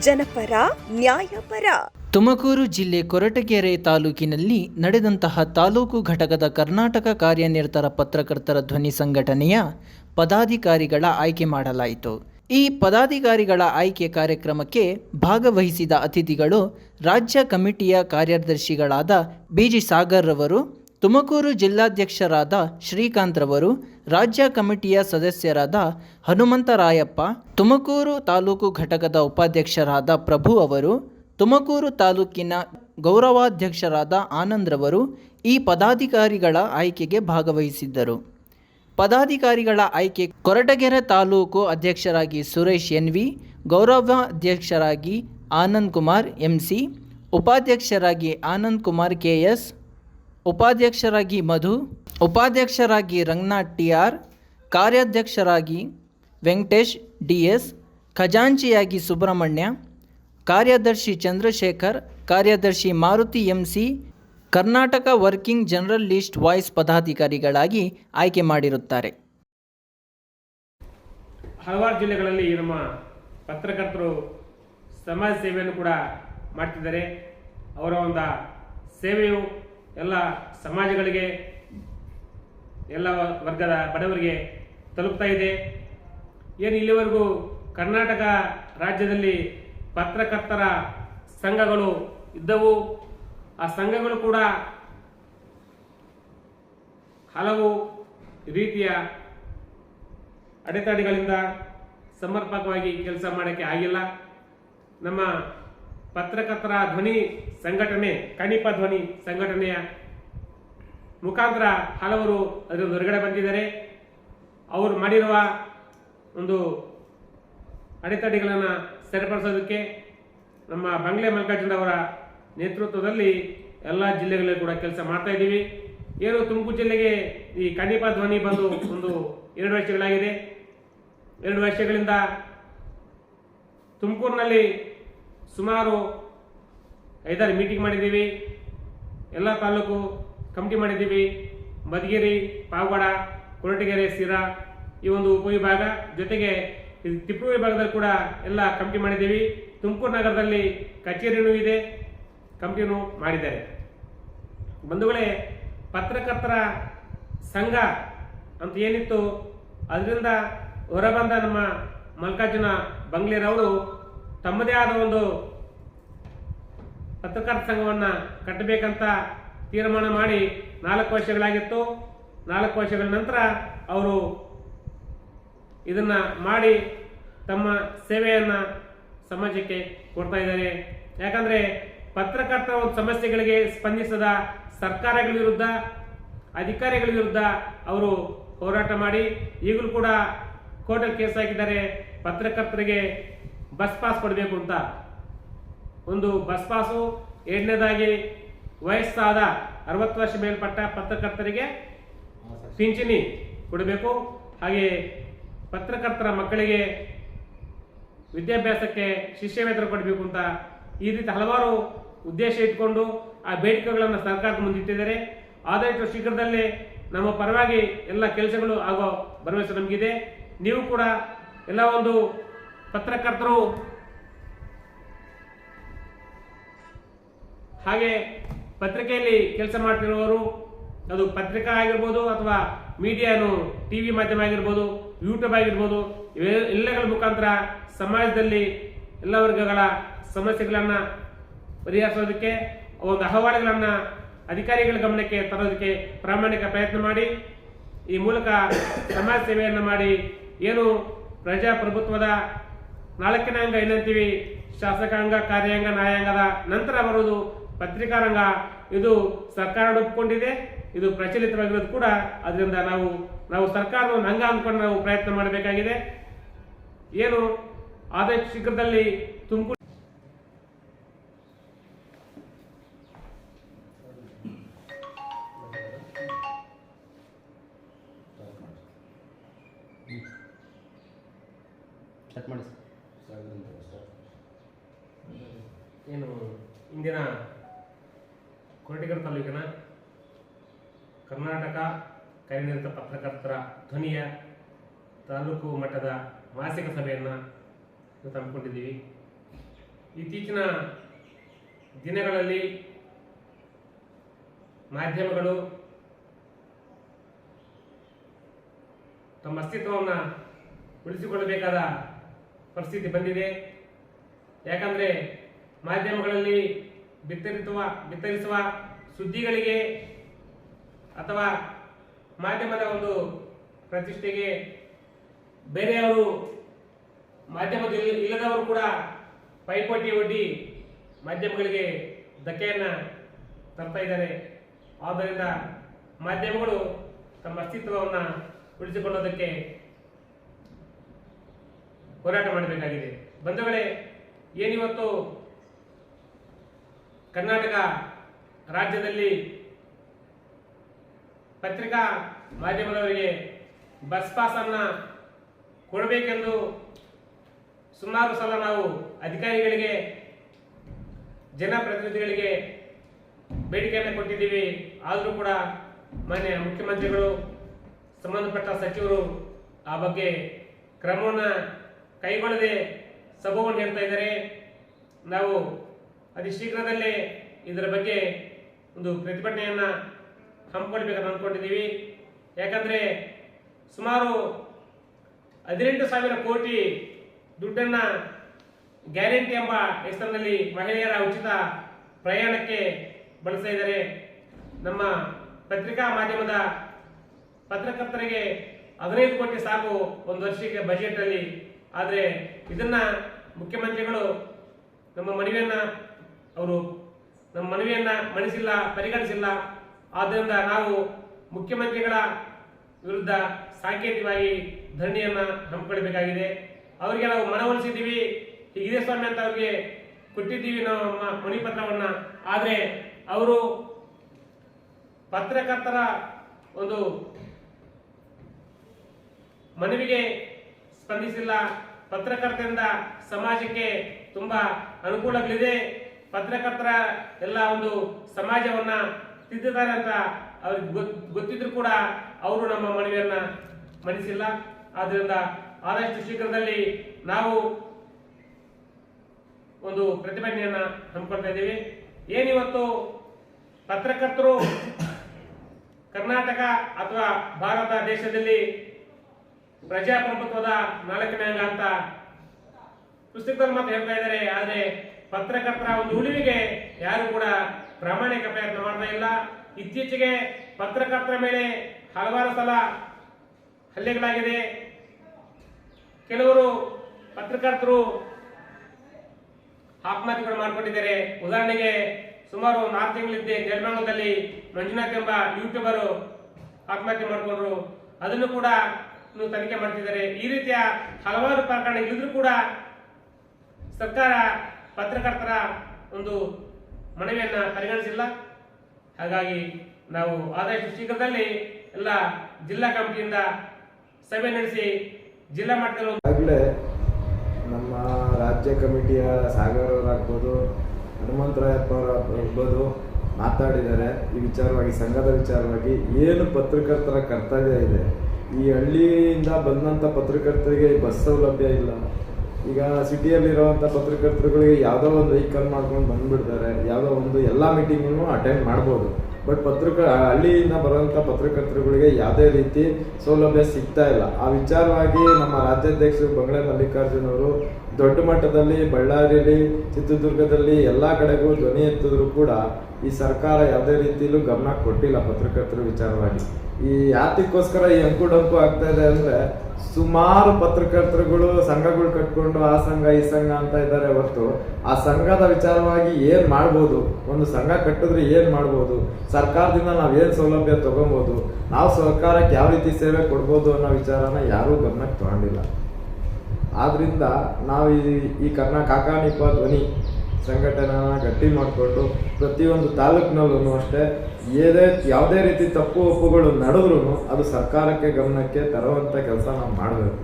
ಜನಪರ, ನ್ಯಾಯಪರ. ತುಮಕೂರು ಜಿಲ್ಲೆ ಕೊರಟಗೆರೆ ತಾಲೂಕಿನಲ್ಲಿ ನಡೆದಂತಹ ತಾಲೂಕು ಘಟಕದ ಕರ್ನಾಟಕ ಕಾರ್ಯನಿರತರ ಪತ್ರಕರ್ತರ ಧ್ವನಿ ಸಂಘಟನೆಯ ಪದಾಧಿಕಾರಿಗಳ ಆಯ್ಕೆ ಮಾಡಲಾಯಿತು. ಈ ಪದಾಧಿಕಾರಿಗಳ ಆಯ್ಕೆ ಕಾರ್ಯಕ್ರಮಕ್ಕೆ ಭಾಗವಹಿಸಿದ ಅತಿಥಿಗಳು ರಾಜ್ಯ ಕಮಿಟಿಯ ಕಾರ್ಯದರ್ಶಿಗಳಾದ ಬಿಜಿ ಸಾಗರ್ ರವರು ತುಮಕೂರು ಜಿಲ್ಲಾಧ್ಯಕ್ಷರಾದ ಶ್ರೀಕಾಂತ್ ರವರು ರಾಜ್ಯ ಕಮಿಟಿಯ ಸದಸ್ಯರಾದ ಹನುಮಂತರಾಯಪ್ಪ, ತುಮಕೂರು ತಾಲೂಕು ಘಟಕದ ಉಪಾಧ್ಯಕ್ಷರಾದ ಪ್ರಭು ಅವರು, ತುಮಕೂರು ತಾಲೂಕಿನ ಗೌರವಾಧ್ಯಕ್ಷರಾದ ಆನಂದ್ ರವರು ಈ ಪದಾಧಿಕಾರಿಗಳ ಆಯ್ಕೆಗೆ ಭಾಗವಹಿಸಿದ್ದರು. ಪದಾಧಿಕಾರಿಗಳ ಆಯ್ಕೆ ಕೊರಟಗೆರೆ ತಾಲೂಕು ಅಧ್ಯಕ್ಷರಾಗಿ ಸುರೇಶ್ ಎನ್ ವಿ ಗೌರವಾಧ್ಯಕ್ಷರಾಗಿ ಆನಂದ್ ಕುಮಾರ್ ಎಂ ಸಿ ಉಪಾಧ್ಯಕ್ಷರಾಗಿ ಆನಂದ್ ಕುಮಾರ್ ಕೆ ಎಸ್ ಉಪಾಧ್ಯಕ್ಷರಾಗಿ ಮಧು, ಉಪಾಧ್ಯಕ್ಷರಾಗಿ ರಂಗನಾಥ್ ಟಿ ಆರ್ ಕಾರ್ಯಾಧ್ಯಕ್ಷರಾಗಿ ವೆಂಕಟೇಶ್ ಡಿ ಎಸ್ ಖಜಾಂಚಿಯಾಗಿ ಸುಬ್ರಹ್ಮಣ್ಯ, ಕಾರ್ಯದರ್ಶಿ ಚಂದ್ರಶೇಖರ್, ಕಾರ್ಯದರ್ಶಿ Maruti M C Karnataka working journalist voice ಪದಾಧಿಕಾರಿಗಳಾಗಿ ಆಯ್ಕೆ ಮಾಡಿರುತ್ತಾರೆ. ಹಲವಾರು ಜಿಲ್ಲೆಗಳಲ್ಲಿ ನಮ್ಮ ಪತ್ರಕರ್ತರು ಸಮಾಜ ಸೇವೆಯನ್ನು ಕೂಡ ಮಾಡ್ತಿದ್ದಾರೆ. ಅವರ ಒಂದು ಸೇವೆಯು ಎಲ್ಲ ಸಮಾಜಗಳಿಗೆ, ಎಲ್ಲ ವರ್ಗದ ಬಡವರಿಗೆ ತಲುಪ್ತಾ ಇದೆ. ಏನು ಇಲ್ಲಿವರೆಗೂ ಕರ್ನಾಟಕ ರಾಜ್ಯದಲ್ಲಿ ಪತ್ರಕರ್ತರ ಸಂಘಗಳು ಇದ್ದವು. ಆ ಸಂಘಗಳು ಕೂಡ ಹಲವು ರೀತಿಯ ಅಡೆತಡೆಗಳಿಂದ ಸಮರ್ಪಕವಾಗಿ ಕೆಲಸ ಮಾಡೋಕ್ಕೆ ಆಗಿಲ್ಲ. ನಮ್ಮ ಪತ್ರಕರ್ತರ ಧ್ವನಿ ಸಂಘಟನೆ, ಕಣಿಪ ಧ್ವನಿ ಸಂಘಟನೆಯ ಮುಖಾಂತರ ಹಲವರು ಅದರಿಂದ ಹೊರಗಡೆ ಬಂದಿದ್ದಾರೆ. ಅವರು ಮಾಡಿರುವ ಒಂದು ಅಡೆತಡೆಗಳನ್ನು ಸರಿಪಡಿಸೋದಕ್ಕೆ ನಮ್ಮ ಬಂಗ್ಲೆ ಮಲ್ಲಿಕಾರ್ಜುನ ಅವರ ನೇತೃತ್ವದಲ್ಲಿ ಎಲ್ಲ ಜಿಲ್ಲೆಗಳಲ್ಲಿ ಕೂಡ ಕೆಲಸ ಮಾಡ್ತಾ ಇದ್ದೀವಿ. ಏನು ತುಮಕೂರು ಜಿಲ್ಲೆಗೆ ಈ ಕಣಿಪ ಧ್ವನಿ ಬಂದು ಒಂದು ಎರಡು ವರ್ಷಗಳಾಗಿದೆ. ಎರಡು ವರ್ಷಗಳಿಂದ ತುಮಕೂರಿನಲ್ಲಿ ಸುಮಾರು ಐದಾರು ಮೀಟಿಂಗ್ ಮಾಡಿದ್ದೀವಿ. ಎಲ್ಲ ತಾಲೂಕು ಕಮಿಟಿ ಮಾಡಿದ್ದೀವಿ. ಮಧುಗಿರಿ, ಪಾವಗಡ, ಕೊರಟಗೆರೆ ಸಿರಾ ಈ ಒಂದು ಉಪವಿಭಾಗ. ಜೊತೆಗೆ ಇದು ತಿಪ್ಪೂರು ವಿಭಾಗದಲ್ಲಿ ಕೂಡ ಎಲ್ಲ ಕಮಿಟಿ ಮಾಡಿದ್ದೀವಿ. ತುಮಕೂರು ನಗರದಲ್ಲಿ ಕಚೇರಿನೂ ಇದೆ, ಕಮಿಟಿನೂ ಮಾಡಿದ್ದಾರೆ. ಬಂಧುಗಳೇ, ಪತ್ರಕರ್ತರ ಸಂಘ ಅಂತ ಏನಿತ್ತು, ಅದರಿಂದ ಹೊರಬಂದ ನಮ್ಮ ಮಲ್ಕಾರ್ಜುನ ಬಂಗ್ಲೇರವರು ತಮ್ಮದೇ ಆದ ಒಂದು ಪತ್ರಕರ್ತ ಸಂಘವನ್ನು ಕಟ್ಟಬೇಕಂತ ತೀರ್ಮಾನ ಮಾಡಿ ನಾಲ್ಕು ವರ್ಷಗಳಾಗಿತ್ತು. ನಾಲ್ಕು ವರ್ಷಗಳ ನಂತರ ಅವರು ಇದನ್ನ ಮಾಡಿ ತಮ್ಮ ಸೇವೆಯನ್ನು ಸಮಾಜಕ್ಕೆ ಕೊಡ್ತಾ ಇದ್ದಾರೆ. ಯಾಕಂದ್ರೆ ಪತ್ರಕರ್ತರ ಒಂದು ಸಮಸ್ಯೆಗಳಿಗೆ ಸ್ಪಂದಿಸದ ಸರ್ಕಾರಗಳ ವಿರುದ್ಧ, ಅಧಿಕಾರಿಗಳ ವಿರುದ್ಧ ಅವರು ಹೋರಾಟ ಮಾಡಿ ಈಗಲೂ ಕೂಡ ಕೋರ್ಟಲ್ಲಿ ಕೇಸ್ ಹಾಕಿದ್ದಾರೆ. ಪತ್ರಕರ್ತರಿಗೆ ಬಸ್ ಪಾಸ್ ಕೊಡಬೇಕು ಅಂತ. ಒಂದು ಬಸ್ ಪಾಸು ಎರಡನೇದಾಗಿ ವಯಸ್ಸಾದ ಅರವತ್ತು ವರ್ಷ ಮೇಲ್ಪಟ್ಟ ಪತ್ರಕರ್ತರಿಗೆ ಪಿಂಚಣಿ ಕೊಡಬೇಕು. ಹಾಗೆ ಪತ್ರಕರ್ತರ ಮಕ್ಕಳಿಗೆ ವಿದ್ಯಾಭ್ಯಾಸಕ್ಕೆ ಶಿಷ್ಯ ವೇತನ ಕೊಡಬೇಕು ಅಂತ ಈ ರೀತಿ ಹಲವಾರು ಉದ್ದೇಶ ಇಟ್ಕೊಂಡು ಆ ಬೇಡಿಕೆಗಳನ್ನು ಸರ್ಕಾರದ ಮುಂದಿಟ್ಟಿದ್ದಾರೆ. ಆದಷ್ಟು ಶೀಘ್ರದಲ್ಲೇ ನಮ್ಮ ಪರವಾಗಿ ಎಲ್ಲ ಕೆಲಸಗಳು ಆಗೋ ಭರವಸೆ ನಮಗಿದೆ. ನೀವು ಕೂಡ ಎಲ್ಲ ಒಂದು ಪತ್ರಕರ್ತರು ಹಾಗೆ ಪತ್ರಿಕೆಯಲ್ಲಿ ಕೆಲಸ ಮಾಡ್ತಿರುವವರು, ಅದು ಪತ್ರಿಕಾ ಆಗಿರ್ಬೋದು ಅಥವಾ ಮೀಡಿಯಾನು ಟಿವಿ ಮಾಧ್ಯಮ ಆಗಿರ್ಬೋದು, ಯೂಟ್ಯೂಬ್ ಆಗಿರ್ಬೋದು, ಇವೆ- ಎಲ್ಲಗಳ ಮುಖಾಂತರ ಸಮಾಜದಲ್ಲಿ ಎಲ್ಲ ವರ್ಗಗಳ ಸಮಸ್ಯೆಗಳನ್ನ ಪರಿಹರಿಸೋದಕ್ಕೆ, ಒಂದು ಅಹವಾಲುಗಳನ್ನು ಅಧಿಕಾರಿಗಳ ಗಮನಕ್ಕೆ ತರೋದಕ್ಕೆ ಪ್ರಾಮಾಣಿಕ ಪ್ರಯತ್ನ ಮಾಡಿ, ಈ ಮೂಲಕ ಸಮಾಜ ಸೇವೆಯನ್ನು ಮಾಡಿ ಏನು ಪ್ರಜಾಪ್ರಭುತ್ವದ ನಾಲ್ಕನೇ ಏನಂತೀವಿ? ಶಾಸಕಾಂಗ, ಕಾರ್ಯಾಂಗ, ನ್ಯಾಯಾಂಗದ ನಂತರ ಬರುವುದು ಪತ್ರಿಕಾರಂಗ. ಇದು ಸರ್ಕಾರ ಒಪ್ಪಿಕೊಂಡಿದೆ ಇದು ಪ್ರಚಲಿತವಾಗಿರೋದು ಕೂಡ ಅದರಿಂದ ನಾವು ನಾವು ಸರ್ಕಾರವನ್ನು ಅಂಗ ಅಂದ್ಕೊಂಡು ನಾವು ಪ್ರಯತ್ನ ಮಾಡಬೇಕಾಗಿದೆ. ಏನು? ಆದಷ್ಟು ಶೀಘ್ರದಲ್ಲಿ ತುಮಕೂರು ಕೊರಟಗೆರೆ ತಾಲೂಕಿನ ಕರ್ನಾಟಕ ಕಾರ್ಯನಿರತ ಪತ್ರಕರ್ತರ ಧ್ವನಿಯ ತಾಲೂಕು ಮಟ್ಟದ ಮಾಸಿಕ ಸಭೆಯನ್ನು ಇವತ್ತು ಹಮ್ಮಿಕೊಂಡಿದ್ದೀವಿ. ಇತ್ತೀಚಿನ ದಿನಗಳಲ್ಲಿ ಮಾಧ್ಯಮಗಳು ತಮ್ಮ ಅಸ್ತಿತ್ವವನ್ನು ಉಳಿಸಿಕೊಳ್ಳಬೇಕಾದ ಪರಿಸ್ಥಿತಿ ಬಂದಿದೆ. ಯಾಕಂದರೆ ಮಾಧ್ಯಮಗಳಲ್ಲಿ ಬಿತ್ತರಿಸುವ ಬಿತ್ತರಿಸುವ ಸುದ್ದಿಗಳಿಗೆ ಅಥವಾ ಮಾಧ್ಯಮದ ಒಂದು ಪ್ರತಿಷ್ಠೆಗೆ ಬೇರೆಯವರು ಮಾಧ್ಯಮದ ಇಲ್- ಇಲ್ಲದವರು ಕೂಡ ಪೈಪೋಟಿ ಒಡ್ಡಿ ಮಾಧ್ಯಮಗಳಿಗೆ ಧಕ್ಕೆಯನ್ನು ತರ್ತಾ ಇದ್ದಾರೆ. ಆದ್ದರಿಂದ ಮಾಧ್ಯಮಗಳು ತಮ್ಮ ಅಸ್ತಿತ್ವವನ್ನು ಉಳಿಸಿಕೊಳ್ಳೋದಕ್ಕೆ ಹೋರಾಟ ಮಾಡಬೇಕಾಗಿದೆ. ಬಂಧುಗಳೇ ಏನಿವತ್ತು ಕರ್ನಾಟಕ ರಾಜ್ಯದಲ್ಲಿ ಪತ್ರಿಕಾ ಮಾಧ್ಯಮದವರಿಗೆ ಬಸ್ ಪಾಸನ್ನು ಕೊಡಬೇಕೆಂದು ಸುಮಾರು ಸಲ ನಾವು ಅಧಿಕಾರಿಗಳಿಗೆ, ಜನಪ್ರತಿನಿಧಿಗಳಿಗೆ ಬೇಡಿಕೆಯನ್ನು ಕೊಟ್ಟಿದ್ದೀವಿ. ಆದರೂ ಕೂಡ ಮಾನ್ಯ ಮುಖ್ಯಮಂತ್ರಿಗಳು, ಸಂಬಂಧಪಟ್ಟ ಸಚಿವರು ಆ ಬಗ್ಗೆ ಕ್ರಮವನ್ನು ಕೈಗೊಳ್ಳದೆ ಸಭವನ್ನು ಹೇಳ್ತಾ ಇದ್ದಾರೆ. ನಾವು ಅತಿ ಶೀಘ್ರದಲ್ಲೇ ಇದರ ಬಗ್ಗೆ ಒಂದು ಪ್ರತಿಭಟನೆಯನ್ನು ಹಮ್ಮಿಕೊಳ್ಬೇಕಂತ ಅಂದ್ಕೊಂಡಿದ್ದೀವಿ ಯಾಕಂದರೆ ಸುಮಾರು ಹದಿನೆಂಟು ಸಾವಿರ ಕೋಟಿ ದುಡ್ಡನ್ನು ಗ್ಯಾರಂಟಿ ಎಂಬ ಹೆಸರಿನಲ್ಲಿ ಮಹಿಳೆಯರ ಉಚಿತ ಪ್ರಯಾಣಕ್ಕೆ ಬಳಸ್ತಾ ಇದ್ದಾರೆ. ನಮ್ಮ ಪತ್ರಿಕಾ ಮಾಧ್ಯಮದ ಪತ್ರಕರ್ತರಿಗೆ ಹದಿನೈದು ಕೋಟಿ ಸಾಕು ಒಂದು ವರ್ಷಕ್ಕೆ ಬಜೆಟ್ ಅಲ್ಲಿ. ಆದರೆ ಇದನ್ನ ಮುಖ್ಯಮಂತ್ರಿಗಳು ನಮ್ಮ ಮನವಿಯನ್ನ ಅವರು ನಮ್ಮ ಮನವಿಯನ್ನ ಮಣಿಸಿಲ್ಲ ಪರಿಗಣಿಸಿಲ್ಲ. ಆದ್ದರಿಂದ ನಾವು ಮುಖ್ಯಮಂತ್ರಿಗಳ ವಿರುದ್ಧ ಸಾಂಕೇತಿಕವಾಗಿ ಧರಣಿಯನ್ನ ಹಮ್ಮಿಕೊಳ್ಳಬೇಕಾಗಿದೆ. ಅವರಿಗೆ ನಾವು ಮನವೊಲಿಸಿದ್ದೀವಿ ಹೀಗಿದೆ ಸ್ವಾಮಿ ಅಂತ ಅವ್ರಿಗೆ ಕೊಟ್ಟಿದ್ದೀವಿ ನಾವು ನಮ್ಮ ಮನವಿ ಪತ್ರವನ್ನ. ಆದರೆ ಅವರು ಪತ್ರಕರ್ತರ ಒಂದು ಮನವಿಗೆ ಸ್ಪಂದಿಸಿಲ್ಲ. ಪತ್ರಕರ್ತರಿಂದ ಸಮಾಜಕ್ಕೆ ತುಂಬಾ ಅನುಕೂಲಗಳಿದೆ. ಪತ್ರಕರ್ತರ ಎಲ್ಲ ಒಂದು ಸಮಾಜವನ್ನ ತಿದ್ದಿದ್ದಾರೆ ಅಂತ ಅವ್ರಿಗೆ ಗೊತ್- ಗೊತ್ತಿದ್ರು ಕೂಡ ಅವರು ನಮ್ಮ ಮನವಿಯನ್ನ ಮಣಿಸಿಲ್ಲ. ಆದ್ರಿಂದ ಆದಷ್ಟು ಶೀಘ್ರದಲ್ಲಿ ನಾವು ಒಂದು ಪ್ರತಿಭಟನೆಯನ್ನ ಹಮ್ಮಿಕೊಳ್ತಾ ಇದ್ದೀವಿ. ಏನಿವತ್ತು ಪತ್ರಕರ್ತರು ಕರ್ನಾಟಕ ಅಥವಾ ಭಾರತ ದೇಶದಲ್ಲಿ ಪ್ರಜಾಪ್ರಭುತ್ವದ ನಾಲ್ಕನೇ ಅಂಗ ಅಂತ ಪುಸ್ತಕದಲ್ಲಿ ಮಾತ್ರ ಹೇಳ್ತಾ ಇದ್ದಾರೆ. ಆದ್ರೆ ಪತ್ರಕರ್ತರ ಒಂದು ಉಳಿವಿಗೆ ಯಾರು ಕೂಡ ಪ್ರಾಮಾಣಿಕ ಪ್ರಯತ್ನ ಮಾಡ್ತಾ ಇಲ್ಲ. ಇತ್ತೀಚೆಗೆ ಪತ್ರಕರ್ತರ ಮೇಲೆ ಹಲವಾರು ಸಲ ಹಲ್ಲೆಗಳಾಗಿದೆ. ಕೆಲವರು ಪತ್ರಕರ್ತರು ಆತ್ಮಹತ್ಯೆಗಳು ಮಾಡಿಕೊಂಡಿದ್ದಾರೆ. ಉದಾಹರಣೆಗೆ ಸುಮಾರು ನಾಲ್ಕು ತಿಂಗಳಿದ್ದೆ ನೆಲಮಂಗಲದಲ್ಲಿ ಮಂಜುನಾಥ್ ಎಂಬ ಯೂಟ್ಯೂಬರು ಆತ್ಮಹತ್ಯೆ ಮಾಡಿಕೊಂಡ್ರು. ಅದನ್ನು ಕೂಡ ತನಿಖೆ ಮಾಡ್ತಿದ್ದಾರೆ. ಈ ರೀತಿಯ ಹಲವಾರು ಪ್ರಕರಣ ಇದ್ರೂ ಕೂಡ ಸರ್ಕಾರ ಪತ್ರಕರ್ತರ ಒಂದು ಮನವಿಯನ್ನ ಪರಿಗಣಿಸಿಲ್ಲ. ಹಾಗಾಗಿ ನಾವು ಆದಷ್ಟು ಶೀಘ್ರದಲ್ಲಿ ಎಲ್ಲ ಜಿಲ್ಲಾ ಕಮಿಟಿಯಿಂದ ಸಭೆ ನಡೆಸಿ ಜಿಲ್ಲಾ ಮಟ್ಟದಲ್ಲಿ ನಮ್ಮ ರಾಜ್ಯ ಕಮಿಟಿಯ ಸಾಗರ್ ಅವರಾಗ್ಬೋದು ಹನುಮಂತರಾಯಪ್ಪ ಅವರಾಗ್ಬೋದು ಮಾತಾಡಿದ್ದಾರೆ. ಈ ವಿಚಾರವಾಗಿ, ಸಂಘದ ವಿಚಾರವಾಗಿ ಏನು ಪತ್ರಕರ್ತರ ಕರ್ತವ್ಯ ಇದೆ? ಈ ಹಳ್ಳಿಯಿಂದ ಬಂದಂಥ ಪತ್ರಕರ್ತರಿಗೆ ಬಸ್ ಸೌಲಭ್ಯ ಇಲ್ಲ. ಈಗ ಸಿಟಿಯಲ್ಲಿರುವಂಥ ಪತ್ರಕರ್ತರುಗಳಿಗೆ ಯಾವುದೋ ಒಂದು ವೆಹಿಕಲ್ ಮಾಡ್ಕೊಂಡು ಬಂದ್ಬಿಡ್ತಾರೆ, ಯಾವುದೋ ಒಂದು ಎಲ್ಲ ಮೀಟಿಂಗನ್ನು ಅಟೆಂಡ್ ಮಾಡ್ಬೋದು. ಬಟ್ ಪತ್ರಕ, ಹಳ್ಳಿಯಿಂದ ಬರುವಂಥ ಪತ್ರಕರ್ತರುಗಳಿಗೆ ಯಾವುದೇ ರೀತಿ ಸೌಲಭ್ಯ ಸಿಗ್ತಾ ಇಲ್ಲ. ಆ ವಿಚಾರವಾಗಿ ನಮ್ಮ ರಾಜ್ಯಾಧ್ಯಕ್ಷರು ಬಂಗಳೆ ಮಲ್ಲಿಕಾರ್ಜುನ್ ಅವರು ದೊಡ್ಡ ಮಟ್ಟದಲ್ಲಿ ಬಳ್ಳಾರಿಯಲ್ಲಿ ಚಿತ್ರದುರ್ಗದಲ್ಲಿ ಎಲ್ಲ ಕಡೆಗೂ ಧ್ವನಿ ಎತ್ತಿದ್ರು ಕೂಡ ಈ ಸರ್ಕಾರ ಯಾವುದೇ ರೀತಿಯಲ್ಲೂ ಗಮನ ಕೊಟ್ಟಿಲ್ಲ ಪತ್ರಕರ್ತರ ವಿಚಾರವಾಗಿ. ಈ ಯಾತಕ್ಕೋಸ್ಕರ ಈ ಅಂಕು ಡಂಕು ಆಗ್ತಾ ಇದೆ ಅಂದ್ರೆ ಸುಮಾರು ಪತ್ರಕರ್ತರುಗಳು ಸಂಘಗಳು ಕಟ್ಕೊಂಡು ಆ ಸಂಘ, ಈ ಸಂಘ ಅಂತ ಇದ್ದಾರೆ ಹೊರತು ಆ ಸಂಘದ ವಿಚಾರವಾಗಿ ಏನ್ ಮಾಡ್ಬೋದು? ಒಂದು ಸಂಘ ಕಟ್ಟಿದ್ರೆ ಏನ್ ಮಾಡ್ಬೋದು? ಸರ್ಕಾರದಿಂದ ನಾವ್ ಏನ್ ಸೌಲಭ್ಯ ತಗೊಬೋದು? ನಾವು ಸರ್ಕಾರಕ್ಕೆ ಯಾವ ರೀತಿ ಸೇವೆ ಕೊಡ್ಬೋದು ಅನ್ನೋ ವಿಚಾರನ ಯಾರೂ ಗಮನಕ್ಕೆ ತಗೊಂಡಿಲ್ಲ. ಆದ್ರಿಂದ ನಾವು ಈ ಈ ಕರ್ನಾ ಧ್ವನಿ ಸಂಘಟನೆನ ಗಟ್ಟಿ ಮಾಡಿಕೊಂಡು ಪ್ರತಿಯೊಂದು ತಾಲೂಕಿನಲ್ಲೂ ಅಷ್ಟೇ, ಏದೇ, ಯಾವುದೇ ರೀತಿ ತಪ್ಪು ಒಪ್ಪುಗಳು ನಡೆದ್ರೂ ಅದು ಸರ್ಕಾರಕ್ಕೆ ಗಮನಕ್ಕೆ ತರುವಂಥ ಕೆಲಸ ನಾವು ಮಾಡಬೇಕು.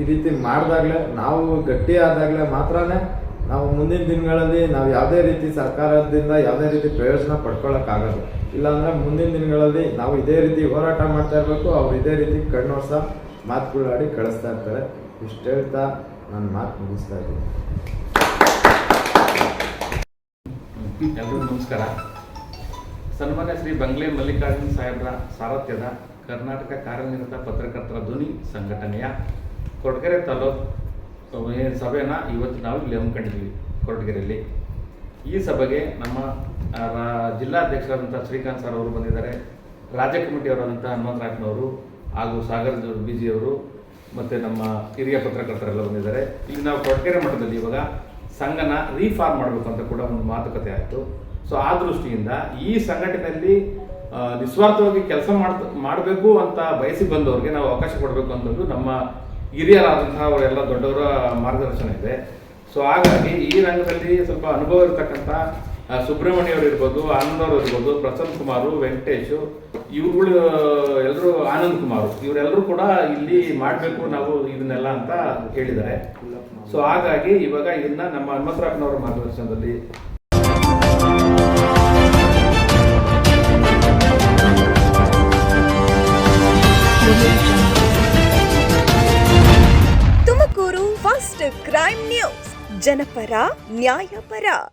ಈ ರೀತಿ ಮಾಡಿದಾಗಲೇ, ನಾವು ಗಟ್ಟಿ ಆದಾಗಲೇ ಮಾತ್ರನೇ ನಾವು ಮುಂದಿನ ದಿನಗಳಲ್ಲಿ ನಾವು ಯಾವುದೇ ರೀತಿ ಸರ್ಕಾರದಿಂದ ಯಾವುದೇ ರೀತಿ ಪ್ರಯೋಜನ ಪಡ್ಕೊಳ್ಳೋಕ್ಕಾಗಲ್ಲ ಇಲ್ಲಾಂದರೆ ಮುಂದಿನ ದಿನಗಳಲ್ಲಿ ನಾವು ಇದೇ ರೀತಿ ಹೋರಾಟ ಮಾಡ್ತಾ ಇರಬೇಕು, ಅವ್ರು ಇದೇ ರೀತಿ ಕಣ್ಣೋರ್ಸ ಮಾತುಗಳಾಡಿ ಕಳಿಸ್ತಾ ಇರ್ತಾರೆ. ಇಷ್ಟು ಹೇಳ್ತಾ ನನ್ನ ಮಾತು ಮುಗಿಸ್ತಾ ಇದ್ದೀನಿ. ಎಲ್ರಿಗೂ ನಮಸ್ಕಾರ. ಸನ್ಮಾನ್ಯ ಶ್ರೀ ಬಂಗ್ಲೆ ಮಲ್ಲಿಕಾರ್ಜುನ್ ಸಾಹೇಬ್ರ ಸಾರಥ್ಯದ ಕರ್ನಾಟಕ ಕಾರ್ಯನಿರತ ಪತ್ರಕರ್ತರ ಧ್ವನಿ ಸಂಘಟನೆಯ ಕೊರಟಗೆರೆ ತಾಲೂಕು ಸಭೆನ ಇವತ್ತು ನಾವು ಇಲ್ಲಿ ಹಮ್ಮಿಕೊಂಡಿದ್ದೀವಿ ಕೊರಟಗೆರೆಯಲ್ಲಿ ಈ ಸಭೆಗೆ ನಮ್ಮ ಜಿಲ್ಲಾಧ್ಯಕ್ಷರಾದಂಥ ಶ್ರೀಕಾಂತ್ ಸರ್ ಅವರು ಬಂದಿದ್ದಾರೆ. ರಾಜ್ಯ ಕಮಿಟಿಯವರಾದಂಥ ಹನುಮಂತರಾಯಪ್ಪನವರು ಹಾಗೂ ಸಾಗರ್ ಬಿ ಜಿಯವರು ಮತ್ತು ನಮ್ಮ ಹಿರಿಯ ಪತ್ರಕರ್ತರೆಲ್ಲ ಬಂದಿದ್ದಾರೆ. ಇಲ್ಲಿ ನಾವು ಕೊರಟಗೆರೆ ಮಠದಲ್ಲಿ ಇವಾಗ ಸಂಘನ ರೀಫಾರ್ಮ್ ಮಾಡಬೇಕು ಅಂತ ಕೂಡ ಒಂದು ಮಾತುಕತೆ ಆಯಿತು. ಸೊ ಆ ದೃಷ್ಟಿಯಿಂದ ಈ ಸಂಘಟನೆಯಲ್ಲಿ ನಿಸ್ವಾರ್ಥವಾಗಿ ಕೆಲಸ ಮಾಡ್ ಮಾಡಬೇಕು ಅಂತ ಬಯಸಿ ಬಂದವ್ರಿಗೆ ನಾವು ಅವಕಾಶ ಕೊಡಬೇಕು ಅಂತಂದು ನಮ್ಮ ಹಿರಿಯರಾದಂತಹ ಅವರೆಲ್ಲ ದೊಡ್ಡವರ ಮಾರ್ಗದರ್ಶನ ಇದೆ. ಸೊ ಹಾಗಾಗಿ ಈ ರಂಗದಲ್ಲಿ ಸ್ವಲ್ಪ ಅನುಭವ ಇರತಕ್ಕಂಥ ಆ, ಸುಬ್ರಹ್ಮಣ್ಯ ಅವರು ಇರ್ಬೋದು ಆನಂದ್ ಅವರು ಇರ್ಬೋದು ಪ್ರಸನ್ನ ಕುಮಾರು ವೆಂಕಟೇಶು ಇವ್ರುಗಳು ಎಲ್ಲರೂ ಆನಂದ್ ಕುಮಾರ್. ಇವರೆಲ್ಲರೂ ಕೂಡ ಇಲ್ಲಿ ಮಾಡಬೇಕು ನಾವು ಇದನ್ನೆಲ್ಲ ಅಂತ ಹೇಳಿದ್ದಾರೆ. ಸೊ ಹಾಗಾಗಿ ಇವಾಗ ಇದನ್ನ ನಮ್ಮ ಹನುಮಂತರಾಯಪ್ಪನವರ ಮಾರ್ಗದರ್ಶನದಲ್ಲಿ ತುಮಕೂರು ಫಸ್ಟ್ ಕ್ರೈಮ್ ನ್ಯೂಸ್. ಜನಪರ ನ್ಯಾಯಪರ.